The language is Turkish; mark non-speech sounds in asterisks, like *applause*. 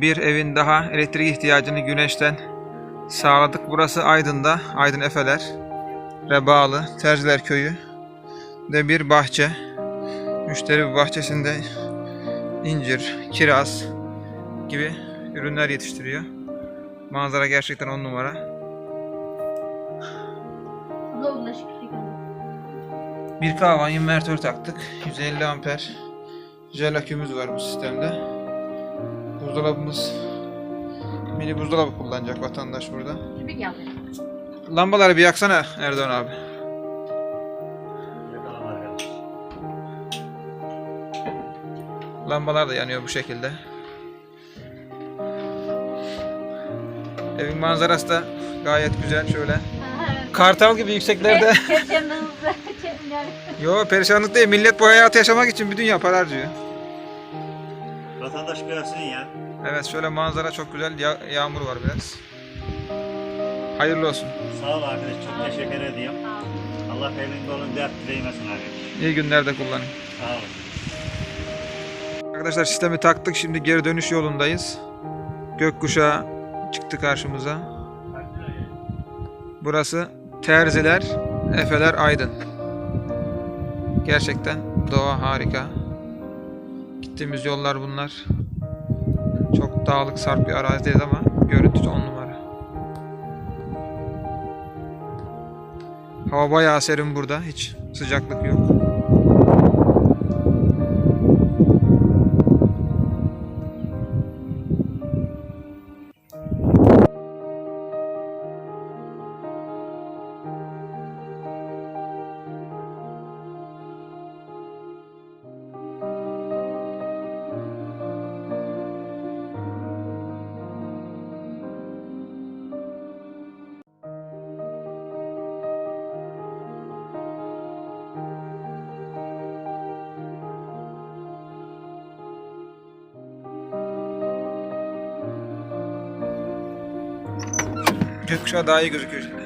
bir evin daha elektrik ihtiyacını güneşten sağladık. Burası Aydın'da, Aydın Efeler, Rebalı, Terziler Köyü de bir bahçe. Müşteri bahçesinde incir, kiraz gibi ürünler yetiştiriyor. Manzara gerçekten on numara. Bir kahvan invertör taktık. 150 amper jel akümüz var bu sistemde. Buzdolabımız mini buzdolabı kullanacak vatandaş burada. Kübik yandı. Lambaları bir yaksana Erdoğan abi. Lambalar da yanıyor bu şekilde. Evin manzarası da gayet güzel şöyle. Kartal gibi yükseklerde. *laughs* Yani *laughs* Yo perişanlık değil. Millet bu hayatı yaşamak için bir dünya para harcıyor. Vatandaş görsün ya. Evet şöyle manzara çok güzel. Ya- yağmur var biraz. Hayırlı olsun. Sağ ol arkadaş. Çok teşekkür ediyorum. Allah elin kolun dert dileymesin arkadaş. İyi günlerde kullanın. Sağ ol. Arkadaşlar sistemi taktık. Şimdi geri dönüş yolundayız. Gökkuşağı çıktı karşımıza. Burası Terziler, Efeler Aydın. Gerçekten doğa harika. Gittiğimiz yollar bunlar. Çok dağlık sarp bir arazideyiz ama görüntü on numara. Hava bayağı serin burada. Hiç sıcaklık yok. Gökkuşağı daha iyi gözüküyor şimdi.